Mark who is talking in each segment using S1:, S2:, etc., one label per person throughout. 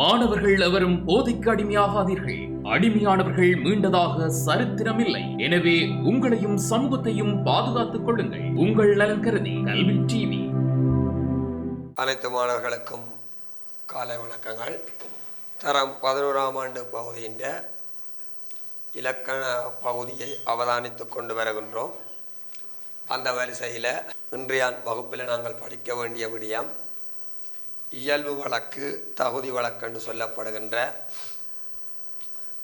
S1: மாணவர்கள் எவரும் போதைக்கு அடிமையாகாதீர்கள். அடிமையானவர்கள் மீண்டதாக சரித்திரமில்லை. எனவே உங்களையும் சமூகத்தையும் பாதுகாத்துக் கொள்ளுங்கள். உங்கள் நலன் கருதி கல்வி டிவி.
S2: அனைத்து மாணவர்களுக்கும் காலை வணக்கங்கள். தரம் பதினோராம் ஆண்டு பகுதியின் இலக்கண பகுதியை அவதானித்து கொண்டு வருகின்றோம். அந்த வரிசையில் இன்றைய வகுப்பில் நாங்கள் படிக்க வேண்டிய விடயம் இயல்பு வழக்கு தகுதி வழக்கு என்று சொல்லப்படுகின்ற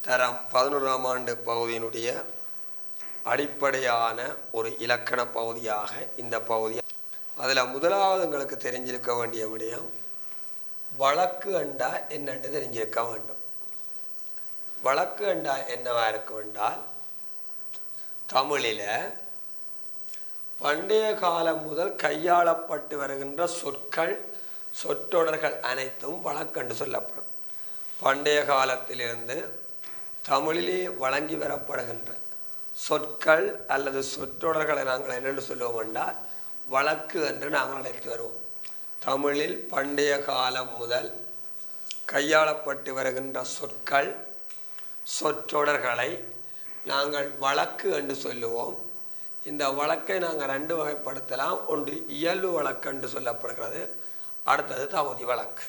S2: தரம் பதினோராம் ஆண்டு பகுதியினுடைய அடிப்படையான ஒரு இலக்கண பகுதியாக இந்த பகுதி அதில் முதலாவது உங்களுக்கு தெரிஞ்சிருக்க வேண்டிய விடயம் வழக்கு அண்டா என்னென்று தெரிஞ்சிருக்க வேண்டும். வழக்கு அண்டா என்னவா இருக்கும் என்றால் தமிழில் பண்டைய காலம் முதல் கையாளப்பட்டு வருகின்ற சொற்கள் சொற்றொடர்கள் அனைத்தும் வழக்கென்று சொல்லப்படும். பண்டைய காலத்திலிருந்து தமிழிலே வழங்கி வரப்படுகின்ற சொற்கள் அல்லது சொற்றொடர்களை நாங்கள் என்னென்று சொல்லுவோம் என்றால் வழக்கு என்று நாங்கள் அழைத்து வருவோம். தமிழில் பண்டைய காலம் முதல் கையாளப்பட்டு வருகின்ற சொற்கள் சொற்றொடர்களை நாங்கள் வழக்கு என்று சொல்லுவோம். இந்த வழக்கை நாங்கள் ரெண்டு வகைப்படுத்தலாம். ஒன்று இயல்பு வழக்கு என்று சொல்லப்படுகிறது. அடுத்தது தகுதி வழக்கு.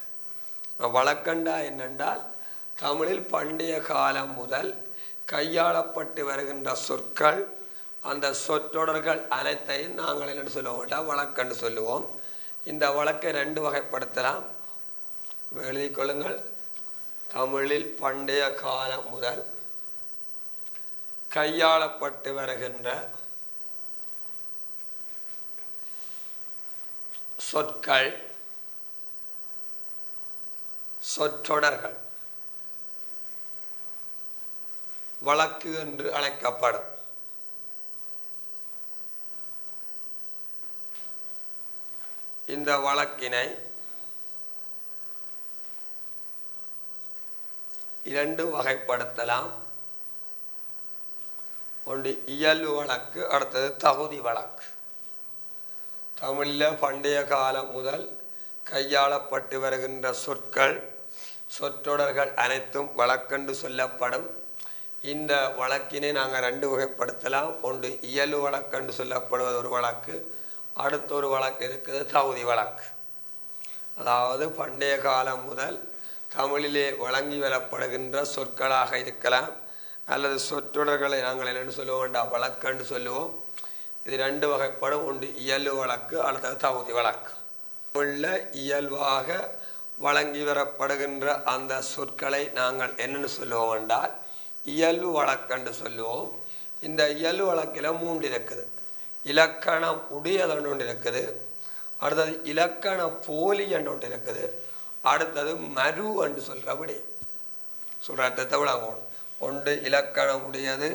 S2: வழக்கண்டா என்னென்றால் தமிழில் பண்டைய காலம் முதல் கையாளப்பட்டு வருகின்ற சொற்கள் அந்த சொற்றொடர்கள் அனைத்தையும் நாங்கள் என்ன சொல்லுவோம் வழக்கன்று சொல்லுவோம். இந்த வழக்கை ரெண்டு வகைப்படுத்தலாம். எழுதி கொள்ளுங்கள். தமிழில் பண்டைய காலம் முதல் கையாளப்பட்டு வருகின்ற சொற்கள் சொற்றொடர்கள் வழக்கு என்று அழைக்கப்படும். இந்த வழக்கினை இரண்டு வகைப்படுத்தலாம். ஒன்று இயல்பு வழக்கு அடுத்தது தகுதி வழக்கு. தமிழில் பண்டைய காலம் முதல் கையாளப்பட்டு வருகின்ற சொற்கள் சொற்றொடர்கள் அனைத்தும் வழக்கென்று சொல்லப்படும். இந்த வழக்கினை நாங்கள் ரெண்டு வகைப்படுத்தலாம். ஒன்று இயல் வழக்கென்று சொல்லப்படுவது ஒரு வழக்கு அடுத்த ஒரு வழக்கு இருக்குது தகுதி வழக்கு. அதாவது பண்டைய காலம் முதல் தமிழிலே வழங்கி வரப்படுகின்ற சொற்களாக இருக்கலாம் அல்லது சொற்றொடர்களை நாங்கள் என்னென்னு சொல்லுவோம் வேண்டாம் வழக்கென்று சொல்லுவோம். இது ரெண்டு வகைப்படும். ஒன்று இயல்பு வழக்கு அடுத்தது தகுதி வழக்கு. உள்ள இயல்பாக வழங்கி வரப்படுகின்ற அந்த சொற்களை நாங்கள் என்னென்னு சொல்லுவோம் என்றால் இயல்பு வழக்கென்று சொல்லுவோம். இந்த இயல்பு வழக்கில் மூன்று இருக்குது. இலக்கணம் உடையதொன்று ஒன்று இருக்குது. அடுத்தது இலக்கண போலி என்று ஒன்று இருக்குது. அடுத்தது மரு என்று சொல்கிறபடி சொல்கிற அர்த்தத்தை விளங்கணும் ஒன்று இலக்கணம் உடையது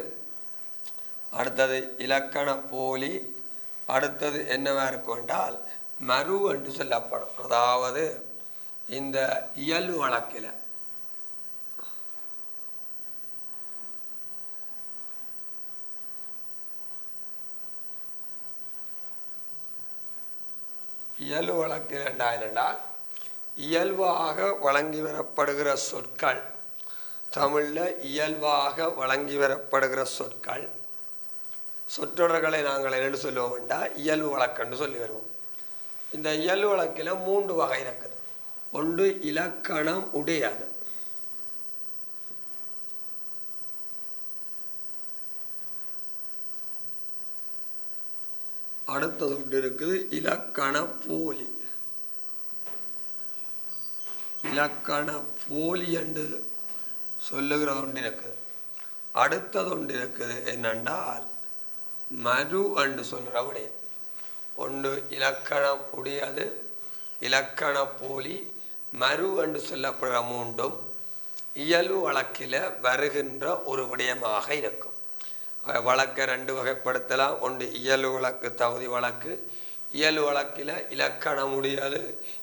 S2: அடுத்தது இலக்கண போலி அடுத்தது என்னவாக இருக்கும் என்றால் மரு என்று சொல்லப்படும். அதாவது இந்த இயல்பு வழக்கில் இயல்பு வழக்கில் என்றால் இயல்பாக வழங்கி வரப்படுகிற சொற்கள் தமிழில் இயல்பாக வழங்கி வரப்படுகிற சொற்கள் சொற்றொடர்களை நாங்கள் என்னென்னு சொல்லுவோம்டா இயல்பு வழக்குன்னு சொல்லி வருவோம். இந்த இயல்பு வழக்கில் மூன்று வகை இருக்குது. ஒன்று இலக்கணம் உடையது. அடுத்தது ஒன்று இருக்குது இலக்கண போலி. இலக்கண போலி என்று சொல்லுகிற ஒன்று இருக்குது. அடுத்தது ஒன்று இருக்குது என்னென்றால் மரு என்று சொல்கிற விடயம் ஒன்று இலக்கணம் உடையது இலக்கண போலி மறு என்று சொல்லப்படுற மூன்றும் இயல்பு வழக்கில் வருகின்ற ஒரு விடயமாக இருக்கும். வழக்கை ரெண்டு வகைப்படுத்தலாம். ஒன்று இயல்பு வழக்கு தகுதி வழக்கு. இயல்பு வழக்கில் இலக்கணம் முடியாது.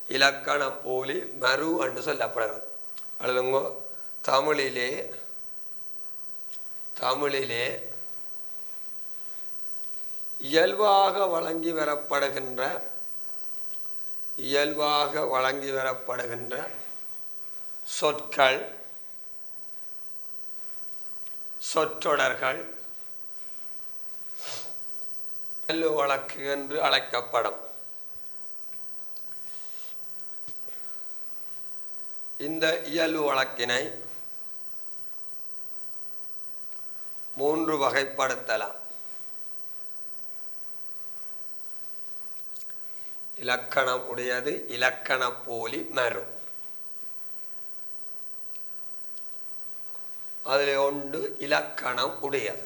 S2: இலக்கண போலி மறு என்று சொல்லப்படுகிறது அழுதுங்கோ தமிழிலே தமிழிலே இயல்பாக வழங்கி வரப்படுகின்ற இயல்பாக வழங்கி வரப்படுகின்ற சொற்கள் சொற்றொடர்கள் இயல்பு வழக்கு என்று அழைக்கப்படும். இந்த இயல்பு வழக்கினை மூன்று வகைப்படுத்தலாம். இலக்கணம் உடையது இலக்கண போலி மரம் அதில் ஒன்று இலக்கணம் உடையது.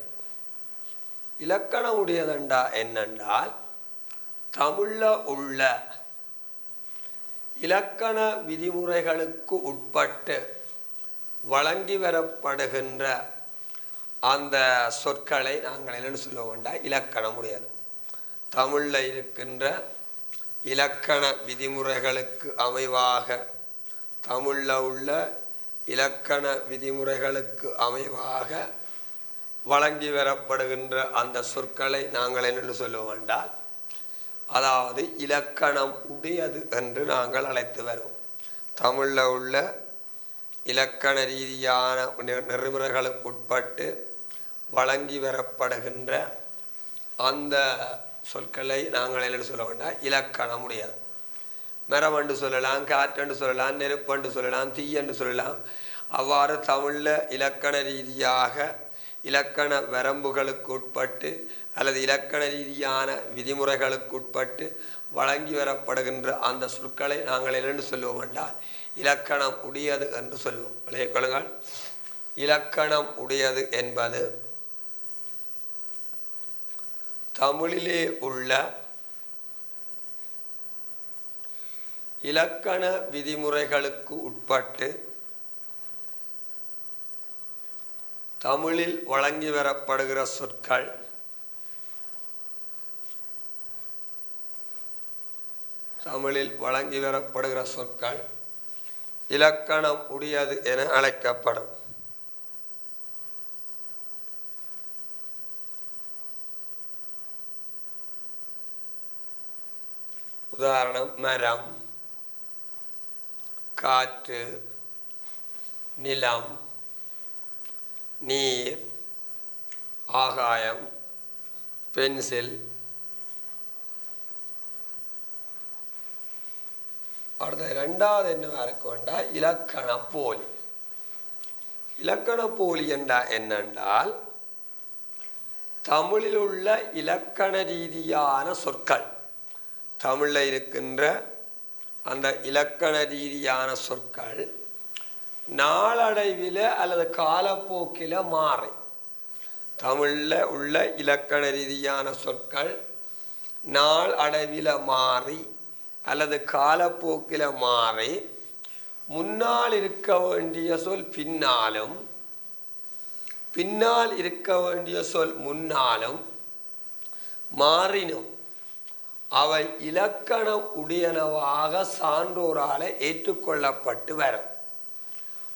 S2: இலக்கணம் உடையதுண்டா என்னென்றால் தமிழில் உள்ள இலக்கண விதிமுறைகளுக்கு உட்பட்டு வழங்கி வரப்படுகின்ற அந்த சொற்களை நாங்கள் என்னென்னு சொல்ல வேண்டாம் இலக்கணம் உடையது. தமிழில் இருக்கின்ற இலக்கண விதிமுறைகளுக்கு அமைவாக தமிழில் உள்ள இலக்கண விதிமுறைகளுக்கு அமைவாக வழங்கி வரப்படுகின்ற அந்த சொற்களை நாங்கள் என்னென்னு சொல்ல வேண்டால் அதாவது இலக்கணம் உடையது என்று நாங்கள் அழைத்து வருவோம். தமிழில் உள்ள இலக்கண ரீதியான நெ- நெறிமுறைகளுக்கு உட்பட்டு வழங்கி வரப்படுகின்ற அந்த சொற்களை நாங்கள் என்ன சொல்ல வேண்டாம். இலக்கணம் உடையது மரமண்டு சொல்லலாம் காற்றண்டு சொல்லலாம் நெருப்பண்டு சொல்லலாம் தீயண்டு சொல்லலாம். அவ்வாறு தமிழில் இலக்கண ரீதியாக இலக்கண வரம்புகளுக்கு உட்பட்டு அல்லது இலக்கண ரீதியான விதிமுறைகளுக்கு உட்பட்டு வழங்கி வரப்படுகின்ற அந்த சொற்களை நாங்கள் என்னென்று சொல்லுவோம் என்றால் இலக்கணம் உடையது என்று சொல்லுவோம். விளைய கொள்ளுங்கள். இலக்கணம் உடையது என்பது தமிழிலே உள்ள இலக்கண விதிமுறைகளுக்கு உட்பட்டு தமிழில் வழங்கி வரப்படுகிற சொற்கள் தமிழில் வழங்கி வரப்படுகிற சொற்கள் இலக்கணம் உடையது என அழைக்கப்படும். உதாரணம் மரம் காற்று நிலம் நீர் ஆகாயம் பென்சில் அடுத்த ரெண்டாவது என்ன இருக்க இலக்கண போலி. இலக்கண போலி என்றா என்னென்றால் தமிழில் உள்ள இலக்கண ரீதியான சொற்கள். தமிழில் இருக்கின்ற அந்த இலக்கண ரீதியான சொற்கள் நாளடைவில் அல்லது காலப்போக்கில் மாறி. தமிழில் உள்ள இலக்கண ரீதியான சொற்கள் நாள் அடைவில் மாறி அல்லது காலப்போக்கில் மாறி. முன்னால் இருக்க வேண்டிய சொல் பின்னாலும் பின்னால் இருக்க வேண்டிய சொல் முன்னாலும் மாறினும். அவை இலக்கண உடையனவாக சான்றோரால் ஏற்றுக்கொள்ளப்பட்டு வரும்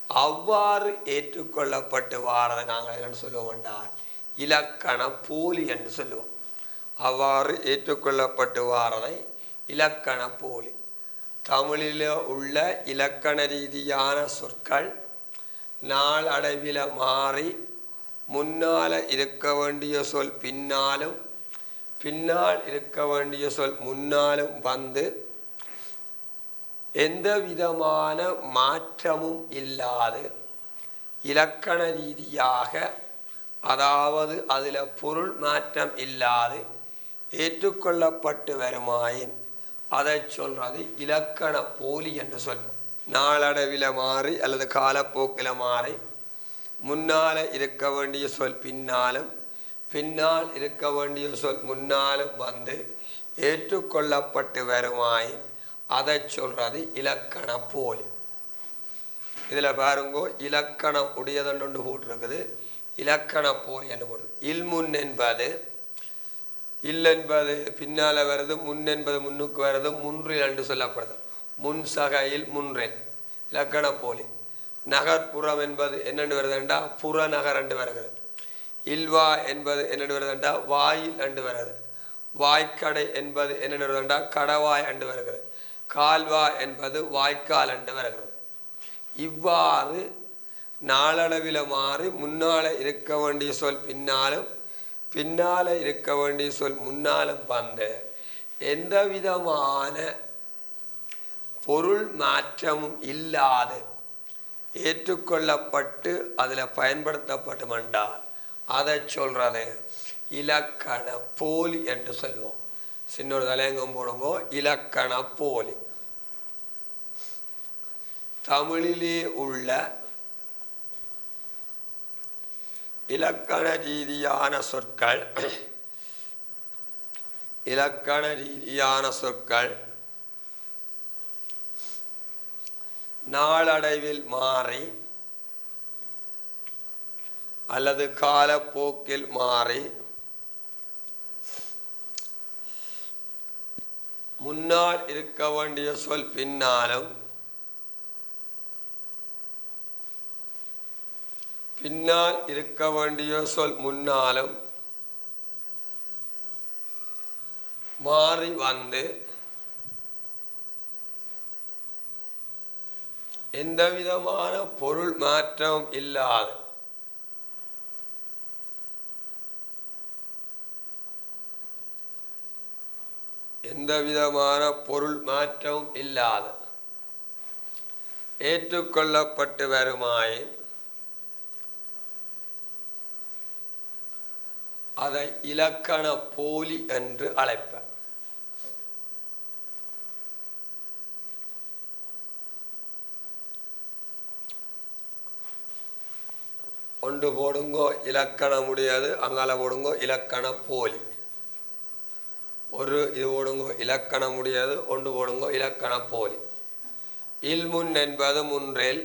S2: அவ்வாறு ஏற்றுக்கொள்ளப்பட்டு வாரதை நாங்கள் என்னன்னு சொல்லுவோம் என்றால் இலக்கண போலி என்று சொல்லுவோம். அவ்வாறு ஏற்றுக்கொள்ளப்பட்டு வாரதை இலக்கண போலி. தமிழில் உள்ள இலக்கண ரீதியான சொற்கள் நாளடைவில் மாறி முன்னால் இருக்க வேண்டிய சொல் பின்னாலும் பின்னால் இருக்க வேண்டிய சொல் முன்னாலும் வந்து எந்த விதமான மாற்றமும் இல்லாது இலக்கண ரீதியாக அதாவது அதில் பொருள் மாற்றம் இல்லாது ஏற்றுக்கொள்ளப்பட்டு வருமாயின் அதை சொல்றது இலக்கண போலி என்று சொல்லும் நாளடைவில் மாறி அல்லது காலப்போக்கில் மாறி முன்னால் இருக்க வேண்டிய சொல் பின்னாலும் பின்னால் இருக்க வேண்டிய சொல் முன்னாலும் வந்து ஏற்றுக்கொள்ளப்பட்டு வருமாயின் அதை சொல்றது இலக்கண போலி. இதில் பாருங்கோ இலக்கணம் உடையதொன்று போட்டிருக்குது இலக்கண போலி என்று போடுது. இல்முன் என்பது இல் என்பது பின்னால் வருது முன் என்பது முன்னுக்கு வருது முன்றில் என்று சொல்லப்படுது. முன் சகையில் முன்றில். இலக்கண போலி. நகர்ப்புறம் என்பது என்னென்று வருதுண்டா? புறநகர் என்று வருகிறது. இல்வா என்பது என்னென்று வருதுண்டா வாயில் அண்டு வருது. வாய்க்கடை என்பது என்னென்று வருதுண்டா கடவாய் அண்டு வருகிறது. கால்வா என்பது வாய்க்கால் அண்டு வருகிறது. இவ்வாறு நாளளவில் மாறி முன்னால் இருக்க வேண்டிய சொல் பின்னாலும் பின்னால் இருக்க வேண்டிய சொல் முன்னாலும் வந்து எந்த விதமான பொருள் மாற்றமும் இல்லாது ஏற்றுக்கொள்ளப்பட்டு அதில் பயன்படுத்தப்பட்டுமென்றால் அதை சொல்றது இலக்கண போலி என்று சொல்லுவோம். சின்னொரு தலையங்கம் போடுங்கோ இலக்கண போலி தமிழிலே உள்ள இலக்கண ரீதியான சொற்கள் இலக்கண ரீதியான சொற்கள் நாளடைவில் மாறி அல்லது காலப்போக்கில் மாறி முன்னால் இருக்க வேண்டிய சொல் பின்னாலும் பின்னால் இருக்க வேண்டிய சொல் முன்னாலும் மாறி வந்து எந்த விதமான பொருள் மாற்றம் இல்லாது எந்த விதமான பொருள் மாற்றமும் இல்லாத. ஏற்றுக்கொள்ளப்பட்டு வருமாயின் அதை இலக்கண போலி என்று அழைப்பர். ஒன்று போடுங்கோ இலக்கணம் முடியாது அங்கால போடுங்கோ இலக்கண போலி. ஒரு இது போடுங்கோ இலக்கணம் முடியாது ஒன்று போடுங்கோ இலக்கண போலி இல்முன் என்பது முன்றில்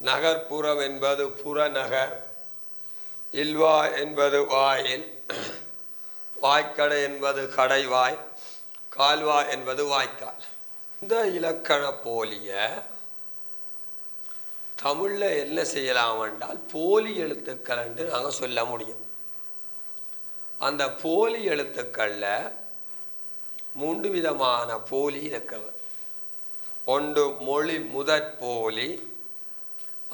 S2: நகர்ப்புறம் என்பது புறநகர். இல்வா என்பது வாயில் வாய்க்கடை என்பது கடைவாய் கால்வா என்பது வாய்க்கால். இந்த இலக்கண போலிய தமிழில் என்ன செய்யலாம் என்றால் போலி எழுத்துக்கள் என்று நாங்கள் சொல்ல முடியும். அந்த போலி எழுத்துக்களில் மூன்று விதமான போலி இருக்கிறது. ஒன்று மொழி முதற் போலி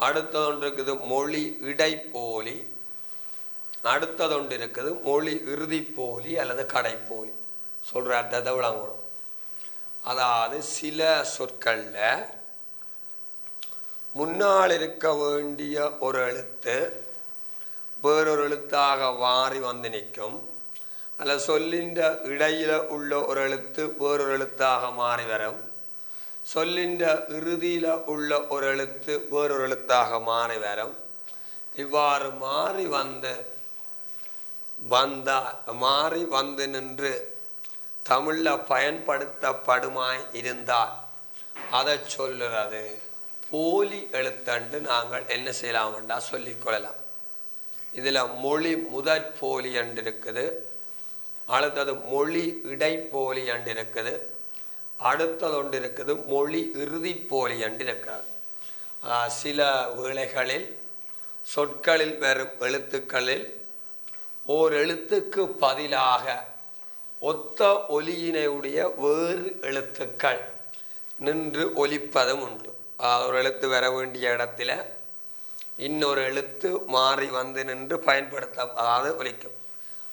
S2: அடுத்தது ஒன்று இருக்குது மொழி இடைப்போலி அடுத்தது ஒன்று இருக்குது மொழி இறுதி போலி அல்லது கடைப்போலி சொல்கிற அர்த்தத்தை விளங்கணும். அதாவது சில சொற்களில் முன்னால் இருக்க வேண்டிய ஒரு எழுத்து வேறொரு எழுத்தாக மாறி வந்து நிற்கும். அல்ல சொல்லின்ற இடையில உள்ள ஒரு எழுத்து வேறொரு எழுத்தாக மாறி வரும். சொல்லின்ற இறுதியில் உள்ள ஒரு எழுத்து வேறொரு எழுத்தாக மாறி வரும். இவ்வாறு மாறி வந்து வந்தா மாறி வந்து நின்று தமிழில் பயன்படுத்தப்படுமாய் இருந்தால் அதை சொல்லுறது. போலி எழுத்தண்டு நாங்கள் என்ன செய்யலாம்டா சொல்லிக்கொள்ளலாம் இதில் மொழி முதற் போலி என்று இருக்குது அடுத்தது மொழி இடைப்போலி அண்டு இருக்குது அடுத்தது ஒன்று இருக்குது மொழி இறுதி போலி அண்டு இருக்கிறது சில வேளைகளில் சொற்களில் வரும் எழுத்துக்களில் ஓர் எழுத்துக்கு பதிலாக ஒத்த ஒலியினையுடைய வேறு எழுத்துக்கள் நின்று ஒலிப்பதும் உண்டு. ஒரு எழுத்து வர வேண்டிய இடத்துல இன்னொரு எழுத்து மாறி வந்து நின்று பயன்படுத்த அதாவது ஒலிக்கும்.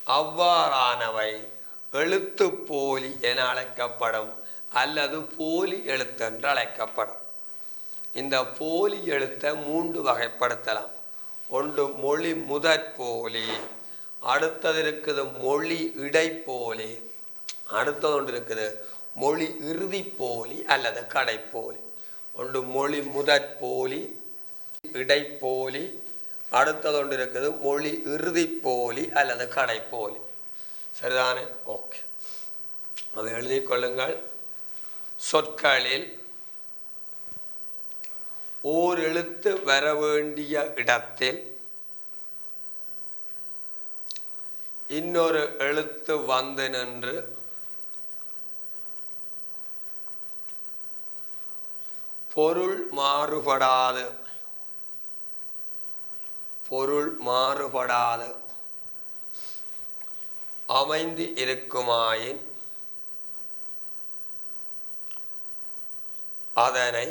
S2: அவ்வாறானவை எழுத்து போலி என அழைக்கப்படும் அல்லது போலி எழுத்து என்று அழைக்கப்படும். இந்த போலி எழுத்தை மூன்று வகைப்படுத்தலாம். ஒன்று மொழி முதற் போலி அடுத்தது இருக்குது மொழி இடைப்போலி அடுத்தது ஒன்று இருக்குது மொழி இறுதி போலி அல்லது கடைப்போலி ஒன்று மொழி முதற் போலி இடைப்போலி அடுத்தது ஒன்று இருக்குது மொழி இறுதிப்போலி அல்லது கடைப்போலி சரிதானே? ஓகே அதை எழுதி கொள்ளுங்கள் சொற்களில் ஓர் எழுத்து வர வேண்டிய இடத்தில் இன்னொரு எழுத்து வந்து நின்று பொருள் மாறுபடாது பொருள் மாறுபடாது. அமைந்து இருக்குமாயின் அதனை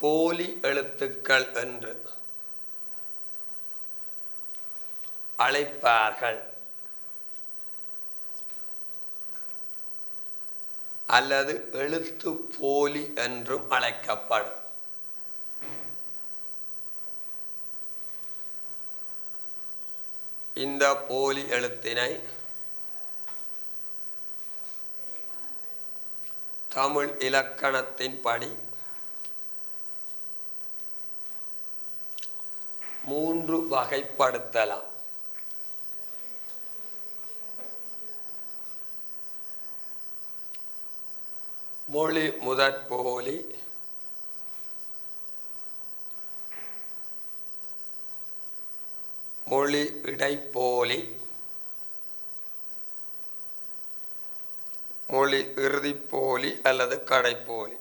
S2: போலி எழுத்துக்கள் என்று அழைப்பார்கள். அல்லது எழுத்து போலி என்றும் அழைக்கப்படும். இந்த போலி எழுத்தினை தமிழ் இலக்கணத்தின்படி மூன்று வகைப்படுத்தலாம். மொழி முதற்போலி ஒளி இடைப்போலி மொழி இறுதிப்போலி அல்லது கடைப்போலி.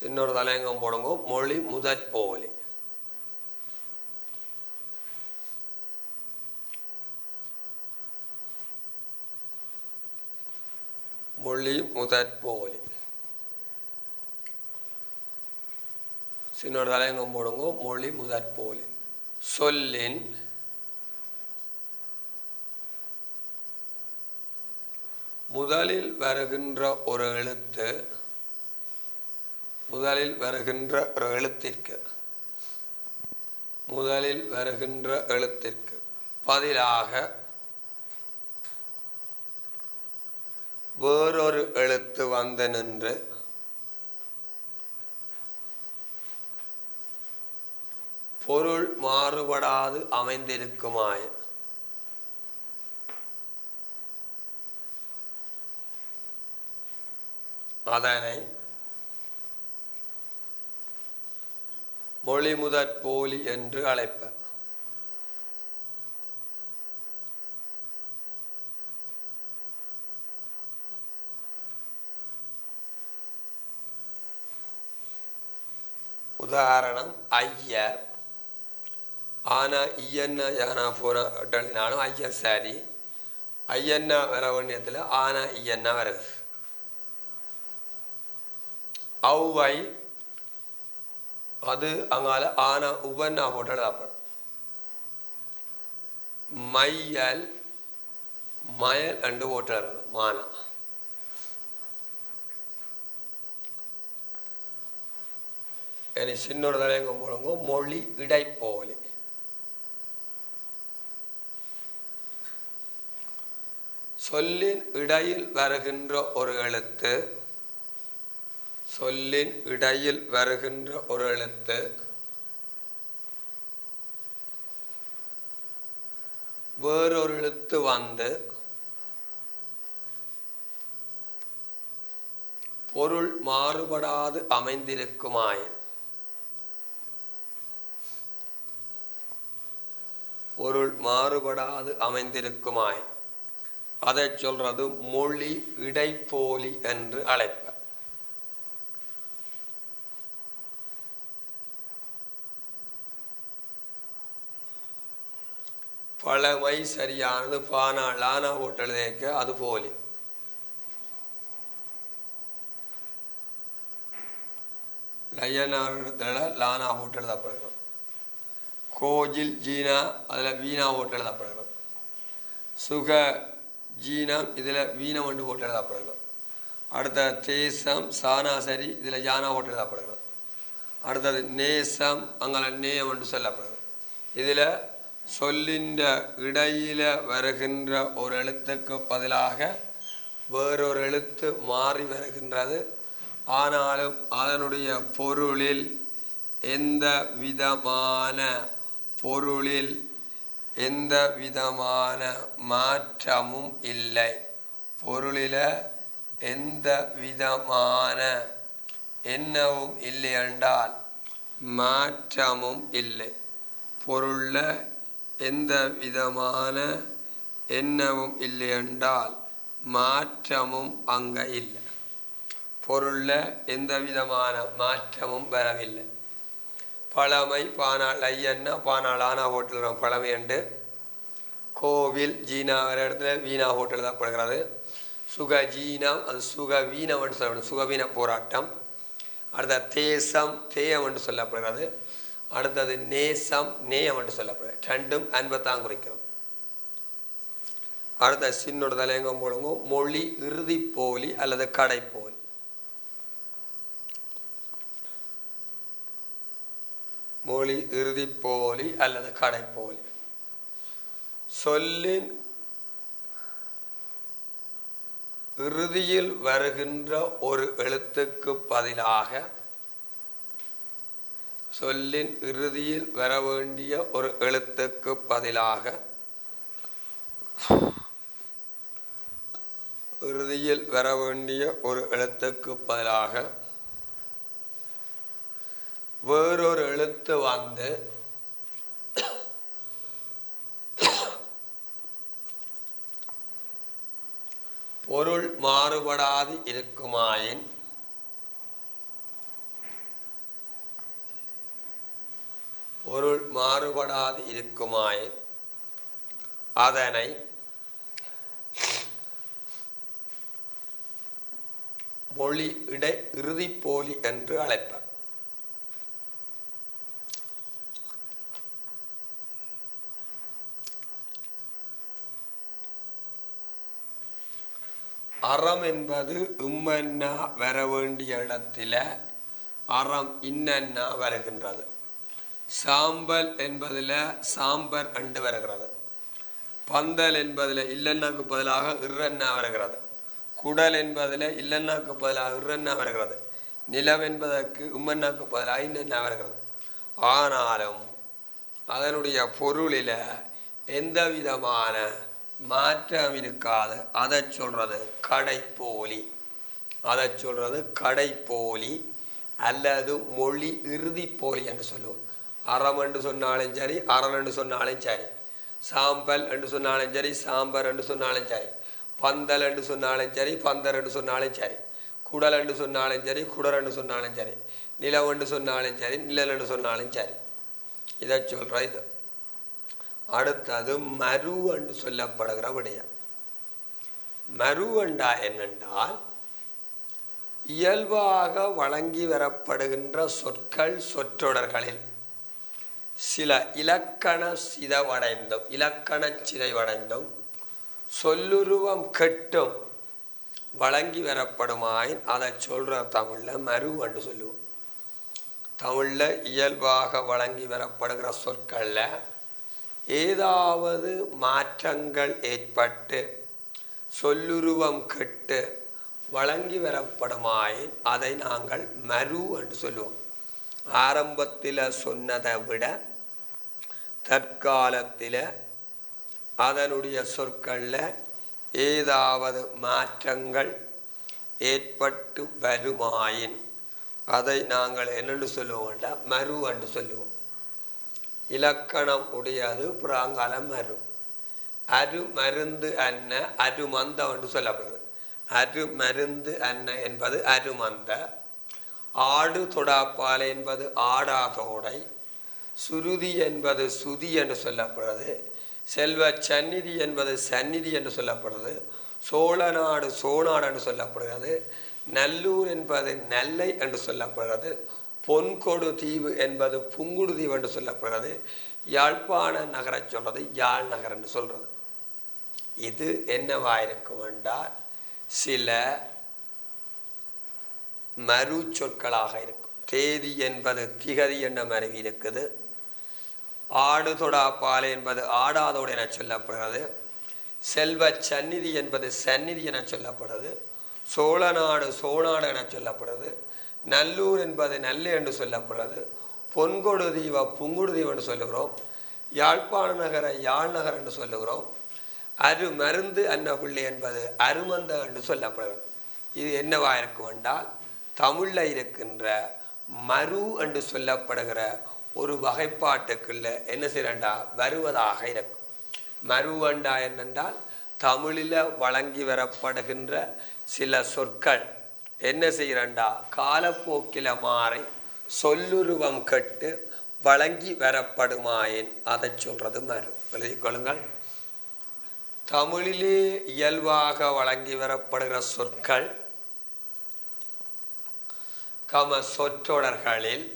S2: சின்னொரு தலையங்கம் போடுங்க மொழி முதற்போலி. மொழி முதற்போலி. இன்னொரு தலையங்கம் போடுங்க மொழி முதற்போலி சொல்லின் முதலில் வருகின்ற ஒரு எழுத்து முதலில் வருகின்ற ஒரு எழுத்திற்கு முதலில் வருகின்ற எழுத்திற்கு பதிலாக வேறொரு எழுத்து வந்து நின்று பொருள் மாறுபடாது அமைந்திருக்குமாய. அதனை மொழி முதற் போலி என்று அழைப்ப. உதாரணம் ஐயர் ஆனா ஐயன்னா யானா போன நானும் ஐயன் சாரி. ஐயன்னா வர வேண்டியத்தில் ஆனா ஐயன்னா வருது. ஔவை அது அங்கால ஆனா உவன்னா போட்டு எழுதப்படும் மையல் மயல் ரெண்டு போட்டு மானா. எனக்கு சின்னொரு தலையங்க போடுங்க மொழி இடைப்போலி சொல்லின் இடையில் வருகின்ற ஒரு எழுத்து. சொல்லின் இடையில் வருகின்ற ஒரு எழுத்து. வேறொரு எழுத்து வந்து பொருள் மாறுபடாது அமைந்திருக்குமாயின். பொருள் மாறுபடாது அமைந்திருக்குமாயின். அதை சொல்றது மொழி இடைப்போலி என்று அழைப்ப. பழமை சரியானது பானா லானா போட்டெழுதேக்க அது போலி. லயனாரிடத்துல லானா போட்டு எழுதப்படுகிறோம் கோஜில் ஜீனா அதில் வீணா போட்டு எழுதப்படுகிறோம் சுக ஜீனம் இதில் வீணம் வண்டு போட்டு சாப்பிடலாம் அடுத்த தேசம் சானாசரி இதில் ஜானா போட்டு சாப்பிடலாம் அடுத்தது நேசம் அங்கே நேயம் என்று சொல்லப்படுது இதில் சொல்லின்ற இடையில் வருகின்ற ஒரு எழுத்துக்கு பதிலாக வேறொரு எழுத்து மாறி வருகின்றது. ஆனாலும் அதனுடைய பொருளில் எந்த விதமான பொருளில் எந்த விதமான மாற்றமும் இல்லை. பொருளில் எந்த விதமான என்னவும் இல்லை என்றால் மாற்றமும் இல்லை. பொருளில் எந்த விதமான என்னவும் இல்லை என்றால் மாற்றமும் அங்கே இல்லை. பொருளில் எந்த விதமான மாற்றமும் வரவில்லை. பழமை பானாள் ஐயன்னா பானாள் ஆனா ஹோட்டல் பழமை என்று கோவில் ஜீனா இடத்துல வீணா ஹோட்டல் தான் படுகிறது. சுகஜீனம் அது சுகவீனம் என்று சொல்லப்படும். சுகவீன போராட்டம். அடுத்த தேசம் தேயம் என்று சொல்லப்படுகிறது. அடுத்தது நேசம் நேயம் என்று சொல்லப்படுகிறது. ரெண்டும் அன்பத்தான் குறிக்கிறோம் அடுத்த சின்னோட தலையங்கம் போடுங்க மொழி இறுதி போலி அல்லது கடைப்போலி. மொழி இறுதி போலி அல்லது கடைப்போலி சொல்லின் இறுதியில் வருகின்ற ஒரு எழுத்துக்கு பதிலாக சொல்லின் இறுதியில் வர வேண்டிய ஒரு எழுத்துக்கு பதிலாக இறுதியில் வர வேண்டிய ஒரு எழுத்துக்கு பதிலாக வேறொரு எழுத்து வந்து பொருள் மாறுபடாது இருக்குமாயின் பொருள் மாறுபடாது இருக்குமாயின் அதனை மொழி இடை போலி என்று அழைப்பர். அறம் என்பது இம்மன்னா வர வேண்டிய இடத்தில் அறம் இன்னன்னா வருகின்றது. சாம்பல் என்பதில் சாம்பர் அண்டு வருகிறது. பந்தல் என்பதில் இல்லன்னாக்கு பதிலாக இர்ரன்னா வருகிறது. குடல் என்பதில் இல்லன்னாக்கு பதிலாக இர்ரன்னா வருகிறது. நிலம் என்பதற்கு உம்மன்னாக்கு பதிலாக இன்னன்னா வருகிறது. ஆனாலும் அதனுடைய பொருளில் எந்த விதமான மாற்றம் இருக்காது அதை சொல்கிறது கடைப்போலி அதை சொல்கிறது கடைப்போலி அல்லது மொழி இறுதி போலி என்று சொல்லுவோம் அறம் என்று சொன்னாலும் சரி அரண் என்று சொன்னாலும் சரி சாம்பல் என்று சொன்னாலும் சரி சாம்பர் என்று சொன்னாலும் சரி பந்தல் என்று சொன்னாலும் சரி பந்தர் என்று சொன்னாலும் சரி குடல் என்று சொன்னாலும் சரி குடர் என்று சொன்னாலும் சரி நிலம் என்று சொன்னாலும் சரி நிழல் என்று சொன்னாலும் சரி இதை சொல்கிற இது அடுத்தது மரு என்று சொல்லப்படுகிற விடயம். மருவண்டா என்னென்றால் இயல்பாக வழங்கி வரப்படுகின்ற சொற்கள் சொற்றொடர்களில் சில இலக்கண சிதைவடைந்தும் இலக்கண சிதைவடைந்தும் சொல்லுருவம் கெட்டும் வழங்கி வரப்படுமாயின் அதை சொல்கிற தமிழில் மரு என்று சொல்லுவோம். தமிழில் இயல்பாக வழங்கி வரப்படுகிற சொற்களில் ஏதாவது மாற்றங்கள் ஏற்பட்டு சொல்லுருவம் கெட்டு வழங்கி வரப்படுமாயின் அதை நாங்கள் மரு என்று சொல்லுவோம். ஆரம்பத்தில் சொன்னதை விட தற்காலத்தில் அதனுடைய சொற்களில் ஏதாவது மாற்றங்கள் ஏற்பட்டு வருமாயின் அதை நாங்கள் என்னென்னு சொல்லுவோம்டா மரு என்று சொல்லுவோம். இலக்கணம் உடையது புறாங்காலம் அரு அரு மருந்து அன்ன அருமந்த என்று சொல்லப்படுது. அரு மருந்து அன்ன என்பது அருமந்த ஆடு தொடாப்பாலை என்பது ஆடாதோடை. சுருதி என்பது சுதி என்று சொல்லப்படுறது செல்வ சந்நிதி என்பது சந்நிதி என்று சொல்லப்படுறது சோழநாடு சோநாடு என்று சொல்லப்படுகிறது. நல்லூர் என்பது நெல்லை என்று சொல்லப்படுகிறது. பொன்கொடு தீவு என்பது புங்குடு தீவு என்று சொல்லப்படுகிறது யாழ்ப்பாண நகரை சொல்கிறது யாழ் நகர் என்று சொல்கிறது இது என்னவாயிருக்கும் என்றால் சில மறு சொற்களாக இருக்கும். தேதி என்பது திகதி என்ற மருவி இருக்குது. ஆடு பாலை என்பது ஆடாதோடு என சொல்லப்படுகிறது. செல்வ சந்நிதி என்பது சந்நிதி என சொல்லப்படுறது சோழநாடு சோநாடு என சொல்லப்படுறது நல்லூர் என்பது நல்ல என்று சொல்லப்படுறது பொன்கொடு தீவ புங்குடு தீவ என்று சொல்லுகிறோம். யாழ்ப்பாண நகர யாழ் நகர் என்று சொல்லுகிறோம். அரு மருந்து அன்னபிள்ளை என்பது அருமந்த என்று சொல்லப்படுகிறது இது என்னவா இருக்கும் என்றால் தமிழில் இருக்கின்ற மரு என்று சொல்லப்படுகிற ஒரு வகைப்பாட்டுக்குள்ள என்ன செய்யறண்டா வருவதாக இருக்கும். மருவண்டா என்னென்றால் தமிழில் வழங்கி வரப்படுகின்ற சில சொற்கள். என்ன செய்யறண்டா காலப்போக்கில மாறி சொல்லுருவம் கெட்டு வழங்கி வரப்படுமாயின் அதை சொல்றது மரு கொள்ளுங்கள். தமிழிலே இயல்பாக வழங்கி வரப்படுகிற சொற்கள் கம சொற்றொடர்களில்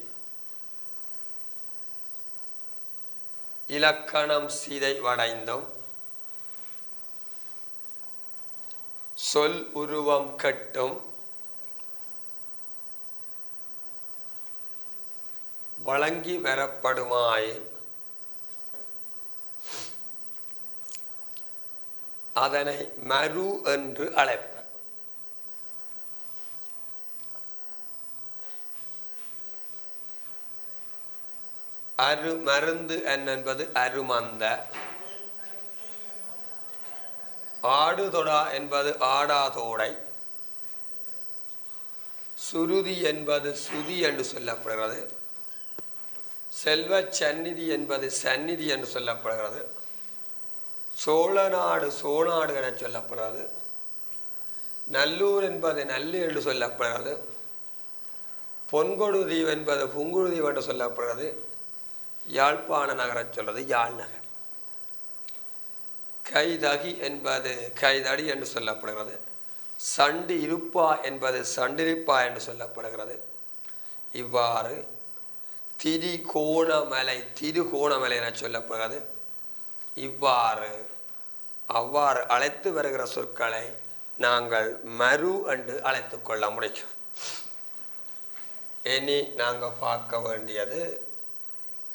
S2: இலக்கணம் சிதைவடைந்தும் சொல் உருவம் கட்டும் வழங்கி வரப்படுமாயின் அதனை மரு என்று அழைப்பர். அரு மருந்து என்பது அருமந்த. ஆடுதொடா என்பது ஆடாதோடை. சுருதி என்பது சுதி என்று சொல்லப்படுகிறது. செல்வ சந்நிதி என்பது சந்நிதி என்று சொல்லப்படுகிறது. சோழ நாடு சோழநாடு என சொல்லப்படுகிறது. நல்லூர் என்பது நல்லு என்று சொல்லப்படுகிறது. பொன்கொடுதீவு என்பது புங்குடுதீவு என்று சொல்லப்படுகிறது. யாழ்ப்பாண நகரை சொல்வது யாழ் நகர். கைதகி என்பது கைதடி என்று சொல்லப்படுகிறது. சண்டு இருப்பா என்பது சண்டிருப்பா என்று சொல்லப்படுகிறது. இவ்வாறு திரிகோணமலை திருகோணமலை என சொல்லப்படுகிறது இவ்வாறு அவ்வாறு அழைத்து வருகிற சொற்களை நாங்கள் மறு என்று அழைத்து கொள்ள முடியும். இனி நாங்கள் பார்க்க வேண்டியது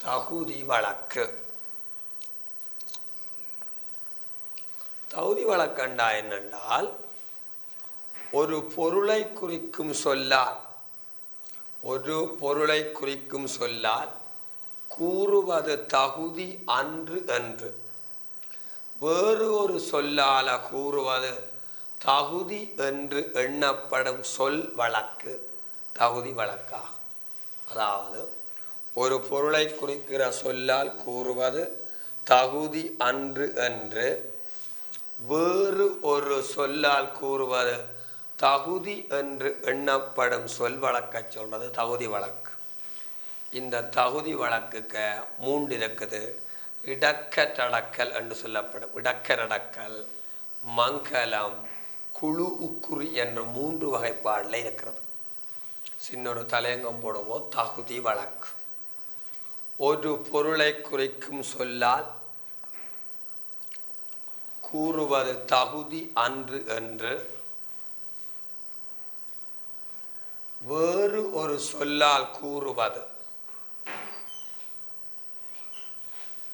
S2: தகுதி வழக்கு. தகுதி வழக்கண்டா என்னென்றால் ஒரு பொருளை குறிக்கும் சொல்லால் ஒரு பொருளை குறிக்கும் சொல்லால் கூறுவது தகுதி அன்று என்று. வேறு ஒரு சொல்லால கூறுவது தகுதி என்று எண்ணப்படும் சொல் வழக்கு தகுதி வழக்காகும். அதாவது ஒரு பொருளை குறிக்கிற சொல்லால் கூறுவது தகுதி அன்று என்று வேறு ஒரு சொல்லால் கூறுவது தகுதி என்று எண்ணப்படும் சொல் வழக்க சொல்றது தகுதி வழக்கு. இந்த தகுதி வழக்குக்கு மூன்று இருக்குது என்று சொல்லப்படும். இடக்கரடக்கல் மங்கலம் குழு உக்குறி என்ற மூன்று வகைப்பாடில் இருக்கிறது. சின்னொரு தலையங்கம் போடுவோம் தகுதி வழக்கு. ஒரு பொருளை குறிக்கும் சொல்லால் கூறுவது தகுதி அன்று என்று வேறு ஒரு சொல்லால் கூறுவது.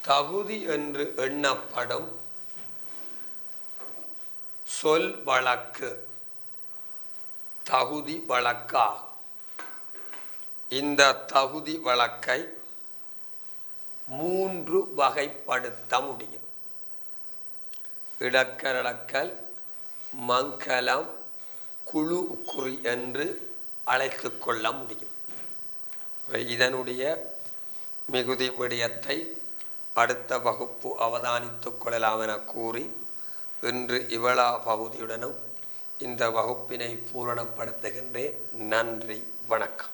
S2: தகுதி என்று எண்ணப்படும் சொல் வழக்கு. தகுதி வழக்கா? இந்த தகுதி வழக்கை மூன்று வகைப்படுத்த முடியும். இடக்கரடக்கல் மங்கலம் குழு குறி என்று அழைத்து கொள்ள முடியும் இதனுடைய மிகுதி விடயத்தை அடுத்த வகுப்பு அவதானித்துக் கொள்ளலாம் என கூறி இன்று இவளா பகுதியுடனும் இந்த வகுப்பினை பூரணப்படுத்துகின்றேன். நன்றி வணக்கம்.